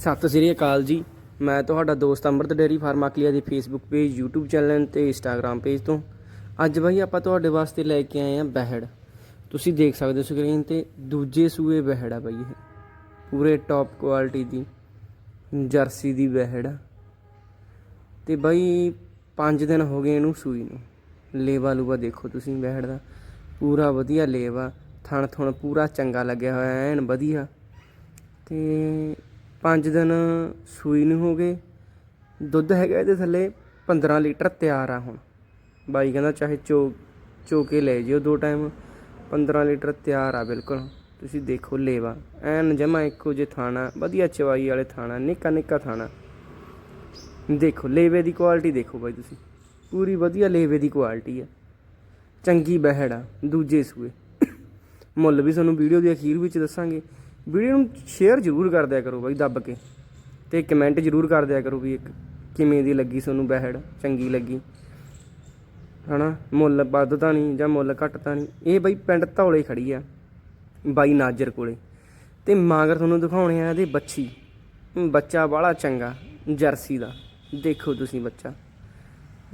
ਸਤਿ ਸ੍ਰੀ ਅਕਾਲ ਜੀ। ਮੈਂ ਤੁਹਾਡਾ ਦੋਸਤ ਅੰਮ੍ਰਿਤ ਡੇਰੀ ਫਾਰਮਾਕਲੀਆ ਦੇ ਫੇਸਬੁੱਕ ਪੇਜ YouTube ਚੈਨਲ ਤੇ Instagram ਪੇਜ ਤੋਂ। ਅੱਜ ਬਾਈ ਆਪਾਂ ਤੁਹਾਡੇ ਵਾਸਤੇ ਲੈ ਕੇ ਆਏ ਹਾਂ ਬਹਿੜ। ਤੁਸੀਂ ਦੇਖ ਸਕਦੇ ਹੋ ਸਕਰੀਨ ਤੇ ਦੂਜੇ ਸੂਏ ਬਹਿੜ ਆ ਬਾਈ ਇਹ। ਪੂਰੇ ਟੌਪ ਕੁਆਲਿਟੀ ਦੀ, ਜਰਸੀ ਦੀ ਬਹਿੜ ਆ। ਤੇ ਬਾਈ 5 ਦਿਨ ਹੋ ਗਏ ਇਹਨੂੰ ਸੂਈ ਨੂੰ। ਲੇਵਾ ਲੂਵਾ ਦੇਖੋ ਤੁਸੀਂ ਬਹਿੜ ਦਾ। ਪੂਰਾ ਵਧੀਆ ਲੇਵਾ। ਥਣ ਥਣ ਪੂਰਾ ਚੰਗਾ ਲੱਗਿਆ ਹੋਇਆ, ਐਨ ਵਧੀਆ। ਤੇ ਪੰਜ ਦਿਨ ਸੂਈ ਨੂੰ ਹੋ ਗਏ। ਦੁੱਧ ਹੈਗਾ ਇਹਦੇ ਥੱਲੇ 15 ਲੀਟਰ ਤਿਆਰ ਆ ਹੁਣ। ਬਾਈ ਕਹਿੰਦਾ ਚਾਹੇ ਚੋ ਚੋ ਕੇ ਲੈ ਜਿਓ ਦੋ ਟਾਈਮ 15 ਲੀਟਰ ਤਿਆਰ ਆ ਬਿਲਕੁਲ। ਤੁਸੀਂ ਦੇਖੋ ਲੇਵਾ। ਐਨ ਜਮਾ ਇੱਕੋ ਜੇ ਥਾਣਾ, ਵਧੀਆ ਚਵਾਈ ਵਾਲੇ ਥਾਣਾ, ਨਿੱਕਾ ਨਿੱਕਾ ਥਾਣਾ। ਦੇਖੋ ਲੇਵੇ ਦੀ ਕੁਆਲਿਟੀ ਦੇਖੋ ਬਾਈ ਤੁਸੀਂ। ਪੂਰੀ ਵਧੀਆ ਲੇਵੇ ਦੀ ਕੁਆਲਿਟੀ ਆ। ਚੰਗੀ ਬਹਿੜ ਆ, ਦੂਜੇ ਸੂਏ। ਮੁੱਲ ਵੀ ਤੁਹਾਨੂੰ ਵੀਡੀਓ ਦੇ ਅਖੀਰ ਵਿੱਚ ਦੱਸਾਂਗੇ। ਵੀਡੀਓ ਨੂੰ ਸ਼ੇਅਰ ਜ਼ਰੂਰ ਕਰ ਦਿਆ ਕਰੋ ਬਾਈ, ਦੱਬ ਕੇ। ਤੇ ਕਮੈਂਟ ਜ਼ਰੂਰ ਕਰ ਦਿਆ ਕਰੋ ਵੀ ਇੱਕ ਕਿਵੇਂ ਦੀ ਲੱਗੀ ਤੁਹਾਨੂੰ ਬਹਿੜ, ਚੰਗੀ ਲੱਗੀ। ਹਨਾ? ਮੁੱਲ ਵੱਧ ਤਾਂ ਨਹੀਂ ਜਾਂ ਮੁੱਲ ਘੱਟ ਤਾਂ ਨਹੀਂ। ਇਹ ਬਾਈ ਪਿੰਡ ਧੌਲੇ ਖੜੀ ਆ, ਬਾਈ ਨਾਜਰ ਕੋਲੇ। ਤੇ ਮਾਗਰ ਤੁਹਾਨੂੰ ਦਿਖਾਉਣੇ ਆ ਇਹਦੇ ਬੱਚੀ। ਬੱਚਾ ਬਾਹਲਾ ਚੰਗਾ, ਜਰਸੀ ਦਾ। ਦੇਖੋ ਤੁਸੀਂ ਬੱਚਾ।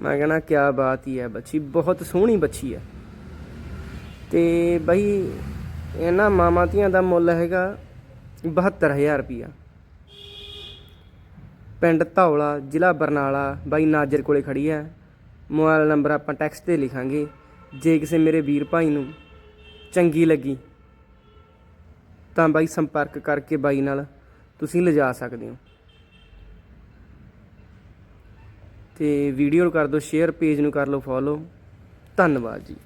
ਮੈਂ ਕਹਿੰਦਾ ਕਿਆ ਬਾਤ ਹੀ ਹੈ ਬੱਚੀ, ਬਹੁਤ ਸੋਹਣੀ ਬੱਚੀ ਹੈ ਤੇ ਬਈ ਇਹਨਾਂ ਮਾਮਾ ਧੀਆਂ ਦਾ ਮੁੱਲ ਹੈਗਾ 72000 ਰੁਪਿਆ ਪਿੰਡ ਧੌਲਾ, ਜ਼ਿਲ੍ਹਾ ਬਰਨਾਲਾ, ਬਾਈ ਨਾਜਰ ਕੋਲੇ ਖੜੀ ਹੈ। ਮੋਬਾਈਲ ਨੰਬਰ ਆਪਾਂ ਟੈਕਸਟ ਤੇ ਲਿਖਾਂਗੇ। ਜੇ ਕਿਸੇ ਮੇਰੇ ਵੀਰ ਭਾਈ ਨੂੰ ਚੰਗੀ ਲੱਗੀ, ਤਾਂ ਬਾਈ ਸੰਪਰਕ ਕਰਕੇ ਬਾਈ ਨਾਲ ਤੁਸੀਂ ਲਿਜਾ ਸਕਦੇ ਹੋ। ਤੇ ਵੀਡੀਓ ਨੂੰ ਕਰ ਦਿਓ ਸ਼ੇਅਰ ਪੇਜ ਨੂੰ ਕਰ ਲਓ ਫੋਲੋ ਧੰਨਵਾਦ ਜੀ।